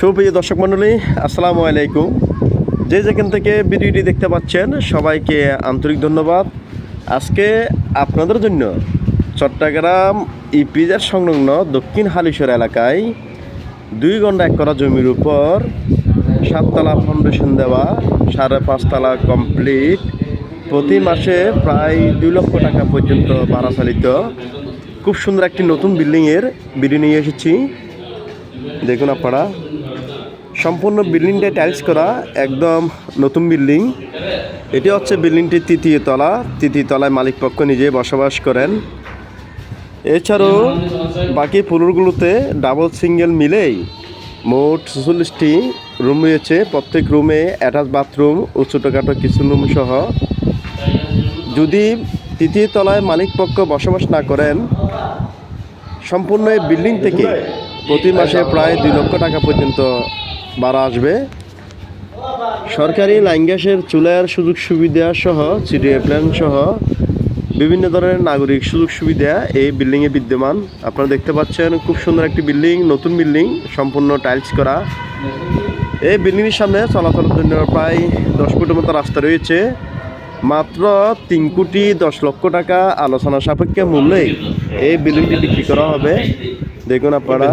সুপ্রিয় দর্শক মণ্ডলী, আসসালামু আলাইকুম। যে যেখান থেকে ভিডিওটি দেখতে পাচ্ছেন, সবাইকে আন্তরিক ধন্যবাদ। আজকে আপনাদের জন্য চট্টগ্রাম ইপিজের সংলগ্ন দক্ষিণ হালিশর এলাকায় দুই ঘণ্টা এক করা জমির উপর সাততলা ফাউন্ডেশন দেওয়া, সাড়ে পাঁচতলা কমপ্লিট প্রতি মাসে প্রায় দুই লক্ষ টাকা পর্যন্ত ভাড়া চালিত। খুব সুন্দর একটি নতুন বিল্ডিংয়ের ভিডিও নিয়ে এসেছি। দেখুন আপনারা। সম্পূর্ণ বিল্ডিংটা টাইলস করা, একদম নতুন বিল্ডিং। এটি হচ্ছে বিল্ডিংটির তৃতীয় তলা। তৃতীয় তলায় মালিক পক্ষ নিজে বসবাস করেন। এছাড়াও বাকি ফ্লোরগুলোতে ডাবল সিঙ্গেল মিলেই মোট ছেচল্লিশটি রুম রয়েছে। প্রত্যেক রুমে অ্যাটাচ বাথরুম ও ছোটোখাটো কিছু রুম সহ। যদি তৃতীয় তলায় মালিক পক্ষ বসবাস না করেন, সম্পূর্ণ এই বিল্ডিং থেকে প্রতি মাসে প্রায় দুই লক্ষ টাকা পর্যন্ত ভাড়া আসবে। সরকারি লাইন গ্যাসের চুলার সুযোগ সুবিধা সহ সিডিএ প্ল্যান সহ বিভিন্ন ধরনের নাগরিক সুযোগ সুবিধা এই বিল্ডিংয়ে বিদ্যমান। আপনারা দেখতে পাচ্ছেন খুব সুন্দর একটি বিল্ডিং নতুন বিল্ডিং সম্পূর্ণ টাইলস করা। এই বিল্ডিংয়ের সামনে চলাচলের জন্য প্রায় দশ ফুটের মতো রাস্তা রয়েছে। মাত্র তিন কোটি দশ লক্ষ টাকা আলোচনা সাপেক্ষে মূল্যে এই বিল্ডিংটি বিক্রি করা হবে। দেখুন আপনারা।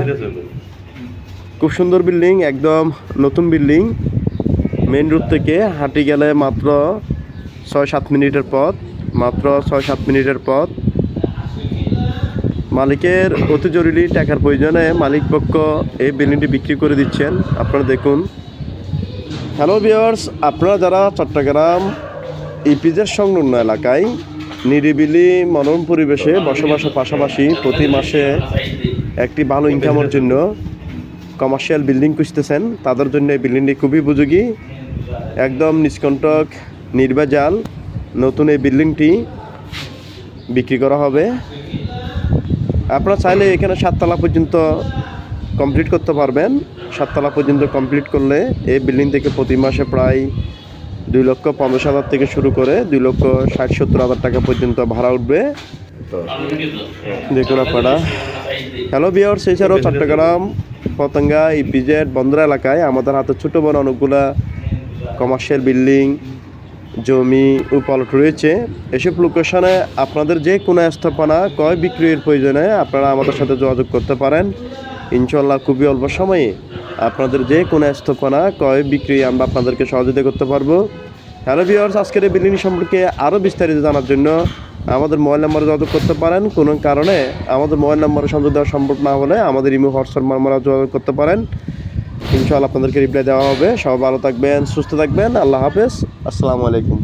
খুব সুন্দর বিল্ডিং, একদম নতুন বিল্ডিং। মেন রোড থেকে হাঁটি গেলে মাত্র ছয় সাত মিনিটের পথ, মাত্র ছয় সাত মিনিটের পথ। মালিকের অতি জরুরি টাকার প্রয়োজনে মালিক পক্ষ এই বিল্ডিংটি বিক্রি করে দিচ্ছেন। আপনারা দেখুন। হ্যালো বিয়ার্স আপনারা যারা চট্টগ্রাম ইপিজের সংলগ্ন এলাকায় নিরিবিলি মনোরম পরিবেশে বসবাসের পাশাপাশি প্রতি মাসে একটি ভালো ইনকামের জন্য কমার্শিয়াল বিল্ডিং খুঁজতেছেন, তাদের জন্য এই বিল্ডিংটি খুবই উপযোগী। একদম নিষ্কণ্টক নির্বাজাল নতুন এই বিল্ডিংটি বিক্রি করা হবে। আপনারা চাইলে এখানে সাততলা পর্যন্ত কমপ্লিট করতে পারবেন। সাততলা পর্যন্ত কমপ্লিট করলে এই বিল্ডিং থেকে প্রতি মাসে প্রায় দুই লক্ষ পঞ্চাশ হাজার থেকে শুরু করে দুই লক্ষ ষাট, সত্তর হাজার টাকা পর্যন্ত ভাড়া উঠবে। দেখুন আপনারা। হ্যালো বিয়ার্স এছাড়াও চট্টগ্রাম পতঙ্গা ইপিজেড বন্দর এলাকায় আমাদের হাতে ছোটো বড় অনেকগুলা কমার্শিয়াল বিল্ডিং জমি ও প্লট রয়েছে। এসব লোকেশনে আপনাদের যে কোনো স্থাপনা ক্রয় বিক্রয়ের প্রয়োজনে আপনারা আমাদের সাথে যোগাযোগ করতে পারেন। ইনশাল্লাহ খুবই অল্প সময়ে আপনাদের যে কোনো স্থাপনা ক্রয় বিক্রি আমরা আপনাদেরকে সহযোগিতা করতে পারব। হ্যালো ভিওর্স আজকের এই বিল্ডিং সম্পর্কে আরও বিস্তারিত জানার জন্য আমাদের মোবাইল নাম্বারে যোগাযোগ করতে পারেন। কোনো কারণে আমাদের মোবাইল নাম্বারে সংযোগ দেওয়া সম্ভব না হলে আমাদের ইমো, হোয়াটসঅ্যাপ নাম্বারে যোগাযোগ করতে পারেন। ইনশাআল্লাহ আপনাদেরকে রিপ্লাই দেওয়া হবে। সবাই ভালো থাকবেন, সুস্থ থাকবেন। আল্লাহ হাফেজ। আসসালামু আলাইকুম।